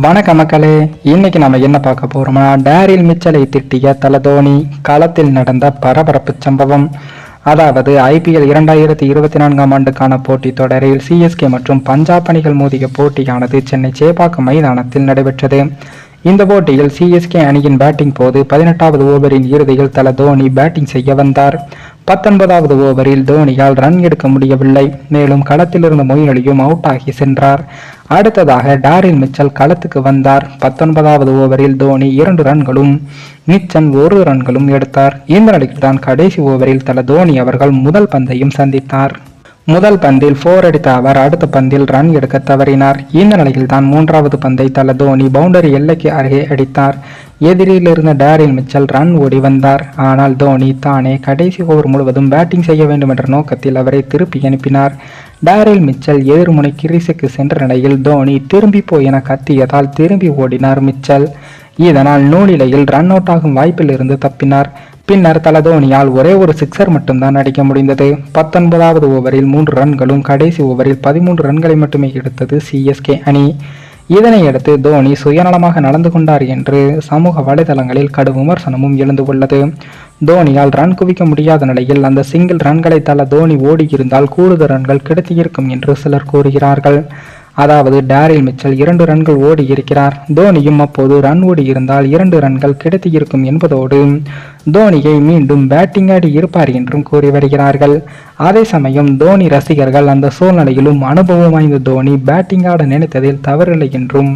வணக்க மக்களே இன்னைக்கு நம்ம என்ன பார்க்க போறோம்னா டேரில் மிச்சலை திட்டிய தல தோனி களத்தில் நடந்த பரபரப்பு சம்பவம். அதாவது ஐபிஎல் இரண்டாயிரத்தி இருபத்தி நான்காம் ஆண்டுக்கான போட்டித் தொடரில் சிஎஸ்கே மற்றும் பஞ்சாப் அணிகள் மோதிய போட்டியானது சென்னை சேப்பாக்கம் மைதானத்தில் நடைபெற்றது. இந்த போட்டியில் சிஎஸ்கே அணியின் பேட்டிங் போது பதினெட்டாவது ஓவரின் இறுதியில் தல தோனி பேட்டிங் செய்ய வந்தார். பத்தொன்பதாவது ஓவரில் தோனியால் ரன் எடுக்க முடியவில்லை. மேலும் களத்திலிருந்து மொயின் அலியும் அவுட் ஆகி சென்றார். அடுத்ததாக டாரில் மிச்சல் களத்துக்கு வந்தார். பத்தொன்பதாவது ஓவரில் தோனி இரண்டு ரன்களும் மிச்சன் ஒரு ரன்களும் எடுத்தார். இந்த நிலையில்தான் கடைசி ஓவரில் தல தோனி அவர்கள் முதல் பந்தையும் சந்தித்தார். முதல் பந்தில் ஃபோர் அடித்த அவர் அடுத்த பந்தில் ரன் எடுக்க தவறினார். இந்த நிலையில் தான் மூன்றாவது பந்தை தல தோனி பவுண்டரி எல்லைக்கு அருகே அடித்தார். எதிரில் இருந்த டேரில் மிச்சல் ரன் ஓடி வந்தார். ஆனால் தோனி தானே கடைசி ஓவர் முழுவதும் பேட்டிங் செய்ய வேண்டும் என்ற நோக்கத்தில் அவரை திருப்பி அனுப்பினார். டேரில் மிச்சல் எதிர்முனை கிரீஸுக்கு சென்ற நிலையில் தோனி திரும்பி போய் என கத்தியதால் திரும்பி ஓடினார் மிச்சல். இதனால் நூலிலையில் ரன் அவுட் ஆகும் வாய்ப்பில் இருந்து தப்பினார். பின்னர் தலதோனியால் ஒரே ஒரு சிக்ஸர் மட்டும்தான் அடிக்க முடிந்தது. பத்தொன்பதாவது ஓவரில் மூன்று ரன்களும் கடைசி ஓவரில் பதிமூன்று ரன்களை மட்டுமே எடுத்தது சிஎஸ்கே அணி. இதனையடுத்து தோனி சுயநலமாக நடந்து கொண்டார் என்று சமூக வலைதளங்களில் கடும் விமர்சனமும் எழுந்து உள்ளது தோனியால் ரன் குவிக்க முடியாத நிலையில் அந்த சிங்கிள் ரன்களை தல தோனி ஓடியிருந்தால் கூடுதல் ரன்கள் கிடைத்திருக்கும் என்று சிலர் கூறுகிறார்கள். அதாவது டேரில் மிச்சல் இரண்டு ரன்கள் ஓடி இருக்கிறார். தோனியும் அப்போது ரன் ஓடி இருந்தால் இரண்டு ரன்கள் கிடைத்திருக்கும் என்பதோடு தோனியை மீண்டும் பேட்டிங் ஆடி இருப்பார் என்றும் கூறி வருகிறார்கள். அதே சமயம் தோனி ரசிகர்கள் அந்த சூழ்நிலையிலும் அனுபவம் வாய்ந்த தோனி பேட்டிங் ஆட நினைத்ததில் தவறில்லை என்றும்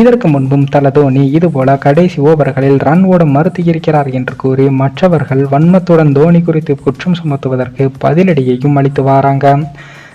இதற்கு முன்பும் தல தோனி இதுபோல கடைசி ஓவர்களில் ரன் ஓட மறுத்து இருக்கிறார் என்று கூறி மற்றவர்கள் வன்மத்துடன் தோனி குறித்து குற்றம் சுமத்துவதற்கு பதிலடியையும் அளித்து வாராங்க.